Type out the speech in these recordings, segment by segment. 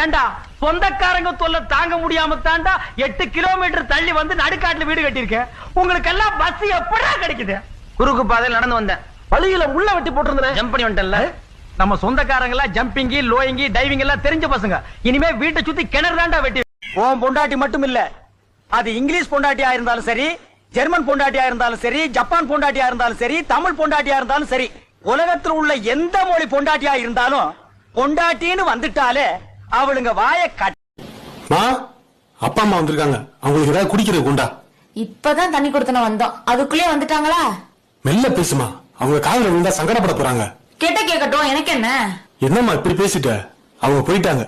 ஏண்டா? சொந்தக்காரங்க தொல்லை தாங்க முடியாம தாண்டா எட்டு கிலோமீட்டர் தள்ளி வந்து நடுக்காட்டுல வீடு கட்டியிருக்கேன் உங்களுக்கு எல்லாம் பஸ் எப்படா கிடைக்குது? குறுக்கு பாதையில் நடந்து வந்தேன். வழியில உள்ள வெட்டி போட்டிருந்தேன். ஜம்ப் பண்ணி வந்துட்டேன்ல. நம்ம சொந்தக்காரங்க எல்லாம் ஜம்பிங்கி லோயிங்கி டைவிங் எல்லாம் தெரிஞ்ச பசங்க. இனிமே வீட்டை சுத்தி கிணறு தாண்டா வெட்டி ஓம் பொண்டாட்டி மட்டும் இல்ல. அது இங்கிலீஷ் பொண்டாட்டியா இருந்தாலும் சரி ஜெர்மன் பொண்டாட்டியா இருந்தாலும் சரி ஜப்பான் பொண்டாட்டியா இருந்தாலும் சரி தமிழ் பொண்டாட்டியா இருந்தாலும் சரி உலகத்தில் உள்ள எந்த மொழி பொண்டாட்டியா இருந்தாலும் பொண்டாட்டின்னு வந்துட்டாலே அவளுங்க வாய மா அப்பா அம்மா வந்திருக்காங்க. அவங்களுக்கு ஏதாவது குடிக்கிறது கொண்டா இப்பதான் தண்ணி கொடுத்தன வந்தோம். அதுக்குள்ளே வந்துட்டாங்களா? மெல்ல பேசுமா. அவங்க காதுல விழுந்தா சங்கடப்பட போறாங்க. கேட்ட கேட்கட்டும். எனக்கு என்ன? என்னம்மா இப்படி பேசிட்ட? அவங்க போயிட்டாங்க.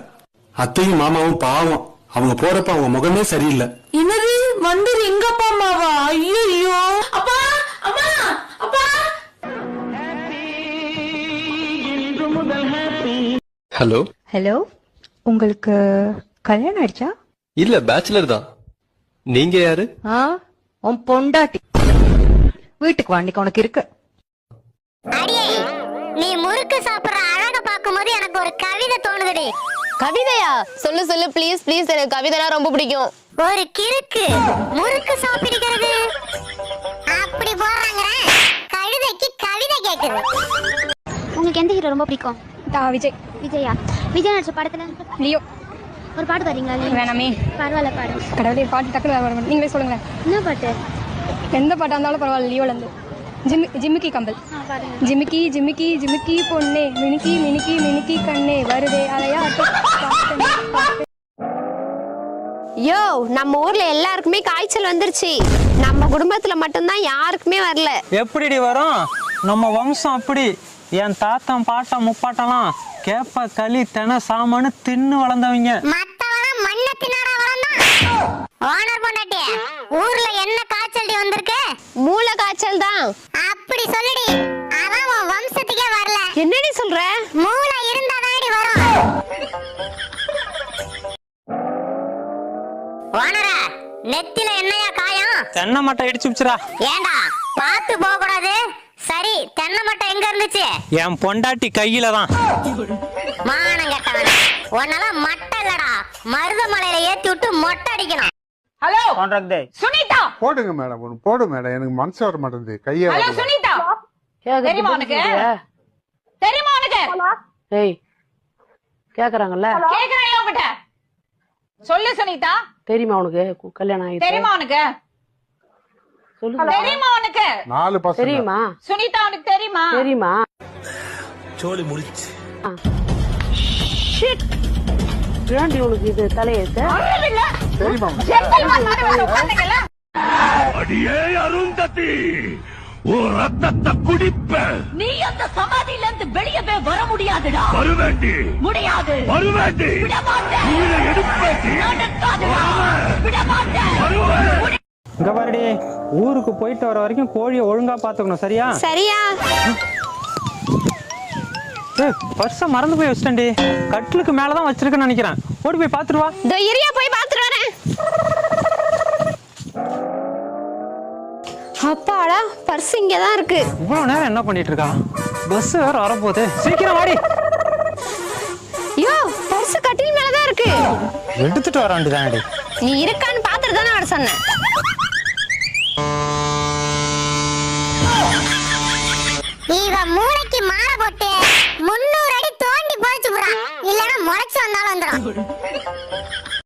அத்தையும் மாமாவும் பாவம். அவங்க போறப்ப அவங்க முகமே சரியில்லை. என்னது? வந்தது எங்க அப்பா அம்மாவா? ஐயோ அப்பா அம்மா அப்பா. ஹலோ ஹலோ உங்களுக்கு கல்யாணம் ஆயிடுச்சா? இல்ல பேச்சுலர் தான். நீங்க யாரு? ஆ உன் பொண்டாட்டி. வீட்டுக்கு வாண்டிக்கு உனக்கு இருக்கு. அடியே நீ முறுக்கு சாப்பிடுற அழக பாக்கும்போது எனக்கு ஒரு கவிதை தோணுதுடி. கவிதையா? சொல்லு சொல்லு ப்ளீஸ் ப்ளீஸ் எனக்கு கவிதைனா ரொம்ப பிடிக்கும். ஒரு கிறுக்கு முறுக்கு சாப்பிடுகிறது. அப்படி போடுறாங்க கழுதைக்கு கவிதை கேக்குது. உங்களுக்கு எந்த ஹீரோ ரொம்ப பிடிக்கும்? விஜய். விஜயா? விஜய் நடிச்ச படத்துல? லியோ. ஒரு பாட்டு நீங்க? வேணாமே. பரவாயில்ல பாடு. கடவுளே பாட்டு டக்குனு வர மாட்டேன். நீங்களே சொல்லுங்களேன். என்ன பாட்டு? எந்த பாட்டா இருந்தாலும் பரவாயில்ல லியோல இருந்து ஜிம்மி ஜிமிக்கி கம்பல். ஜிமிக்கி ஜிமிக்கி ஜிமிக்கி பொண்ணே. மினுக்கி மினுக்கி மினுக்கி கண்ணே. வருதே அலையா யோ நம்ம ஊர்ல எல்லாருக்குமே காய்ச்சல் வந்துருச்சு. நம்ம குடும்பத்துல மட்டும்தான் யாருக்குமே வரல. எப்படிடி வரும்? நம்ம வம்சம் அப்படி. என் தாத்தன் பாட்டம் முப்பாட்டம்லாம் கேப்ப களி தென சாமான்னு தின்னு வளர்ந்தவங்க. மத்தவன மண்ண தின்னாடா வளர்ந்தான். ஓனர் பொண்டாட்டி ஊர்ல என்ன காய்ச்சல் வந்திருக்கு? மூளை காய்ச்சல் தான். அப்படி சொல்லுடி அதான் உன் வம்சத்துக்கே வரல. என்னடி சொல்ற? மூளை இருந்தாதாடி வரும். ஓனர நெத்தில என்னையா காயம்? தென்னை மட்டை இடிச்சு வச்சுரா ஏண்டா பார்த்து போக கூடாது தென்னை மட்டை எங்க இருந்துச்சு? என் பொண்டாட்டி கையில தான் மானம் கெட்டவன். உன்னெல்லாம் மட்டை இல்லடா. மருதமலையில ஏத்தி விட்டு மொட்டை அடிக்கணும். Hello contract Sunita. போடுங்க மேடம் ஒன்று போடு மேடம். எனக்கு மனசு வர மாட்டேங்குது. கையை ஹலோ. சுனிதா. தெரியுமா உனக்கு? தெரியுமா உனக்கு? ஏய் கேக்குறாங்கல்ல? கேக்குறேன் உங்ககிட்ட சொல்லு சுனிதா. தெரியுமா உனக்கு? கல்யாணம் ஆயிடுச்சு தெரியுமா உனக்கு? சொல்லுங்க. தெரியுமா உனக்கு? நாலு பசங்க. தெரியுமா? சுனிதா உனக்கு தெரியுமா? தெரியுமா? ஏன்டி உனக்கு இது தலையெழுத்து தெரியுமா ஜென்டில்மேன் மாதிரி வந்து உட்கார்ந்தீங்கல்ல? நீ அந்த சமாதியில இருந்து வெளியவே வர முடியாதுடா. வருவேண்டி. முடியாது. வருவேண்டி. விட மாட்டேன் நடக்காதுடா. விட மாட்டேன் இங்க பாருடி ஊருக்கு போயிட்டு வர வரைக்கும் கோழியை ஒழுங்கா பாத்துக்கணும் சரியா? சரியா? பர்ஸ மறந்து போய் வச்சிட்டேன்டி. கட்டிலுக்கு மேலதான் வச்சிருக்கேன்னு நினைக்கிறேன். ஓடி போய் பாத்துட்டு வா. போய் பாத்துட்டு வரேன். அப்பாடா பர்ஸ் இங்கதான் இருக்கு. இவ்வளவு நேரம் என்ன பண்ணிட்டு இருக்கா பஸ் வேற வரப்போகுது. சீக்கிரம் வாடி. யோ பர்ஸ் கட்டில் மேலதான் இருக்கு. எடுத்துட்டு வர வேண்டியதானடி நீ இருக்கான்னு பாத்துட்டு தானே வர சொன்னேன். இவ மூளைக்கு மாலை போட்டு முன்னூறு அடி தோண்டி போச்சு இல்லன்னா முளைச்சு வந்தாலும் வந்துடும்.